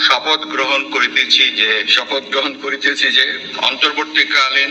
শপথ গ্রহণ করিতেছি যে শপথ গ্রহণ করিতেছি যে অন্তর্বর্তীকালীন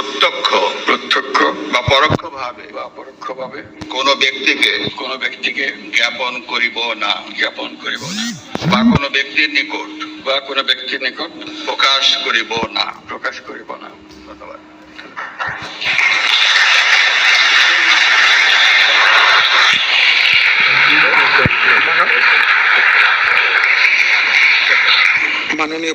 প্রত্যক্ষ প্রত্যক্ষ বা পরোক্ষভাবে বা পরোক্ষভাবে কোন ব্যক্তিকে কোন ব্যক্তিকে জ্ঞাপন করিব না জ্ঞাপন করিব না। বা কোন ব্যক্তির নিকট বা কোন ব্যক্তির নিকট প্রকাশ করিব না। প্রকাশ করিব না ধন্যবাদ মাননীয়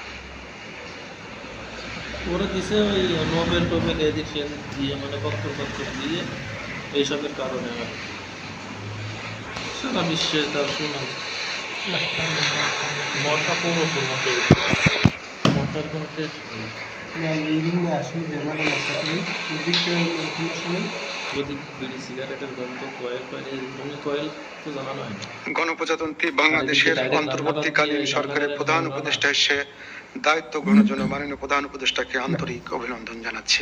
ওরা দিছে ওই নোবেল টোবেল এডিশন দিয়ে মানে বক্তব্য দিয়ে এইসবের কারণে আর সারা বিশ্বে তার সুনাম। পুরো কোনো শেষ নেই। হয় না। গণপ্রজাতন্ত্রী বাংলাদেশের অন্তর্বর্তীকালীন সরকারের প্রধান উপদেষ্টা হিসেবে দায়িত্ব গ্রহণের জন্য মাননীয় প্রধান উপদেষ্টাকে আন্তরিক অভিনন্দন জানাচ্ছি।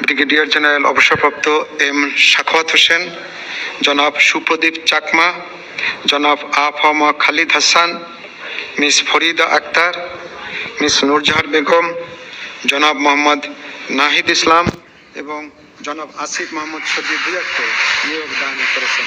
ব্রিগেডিয়ার জেনারেল অবসরপ্রাপ্ত এম সাখাওয়াত হোসেন, জনাব সুপ্রদীপ চাকমা, জনাব আফমা খালিদ হাসান, মিস ফরিদা আক্তার, মিস নূরজাহার বেগম, জনাব মোহাম্মদ নাহিদ ইসলাম এবং জনাব আসিফ মোহাম্মদ সজিব ভুইয়াকে নিয়োগ দান করেছেন।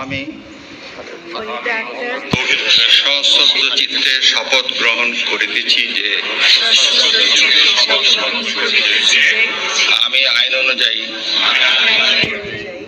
আমি সশ্রদ্ধ চিত্তে শপথ গ্রহণ করিতেছি যে আমি আইন অনুযায়ী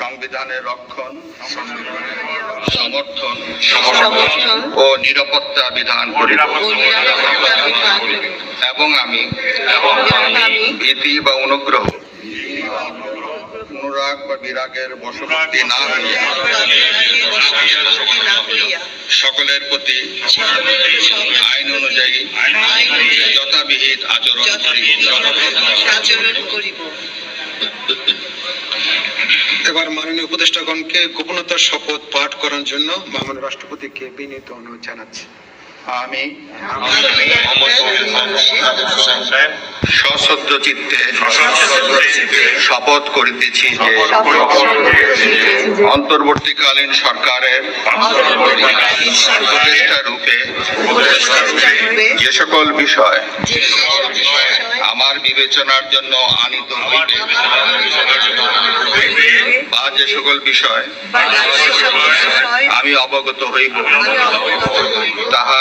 সংবিধানের রক্ষণ সমর্থন ও নিরাপত্তা বিধান করিব এবং আমি ভীতি বা অনুগ্রহ অনুরাগ বা বিরাগের বশবর্তী না হইয়া সকলের প্রতি আইন অনুযায়ী যথাবিহিত আচরণ করিব। এবার মাননীয় উপদেষ্টাগণকে গোপনতার শপথ পাঠ করার জন্য মাননীয় রাষ্ট্রপতিকে বিনীত অনুরোধ জানাচ্ছি। আমি সশ্রদ্ধ চিত্তে শপথ করিতেছি যে অন্তর্বর্তীকালীন সরকারের উপদেষ্টা রূপে যে সকল বিষয় আমার বিবেচনার জন্য আনিত হইবে বা যে সকল বিষয় আমি অবগত হইব তাহা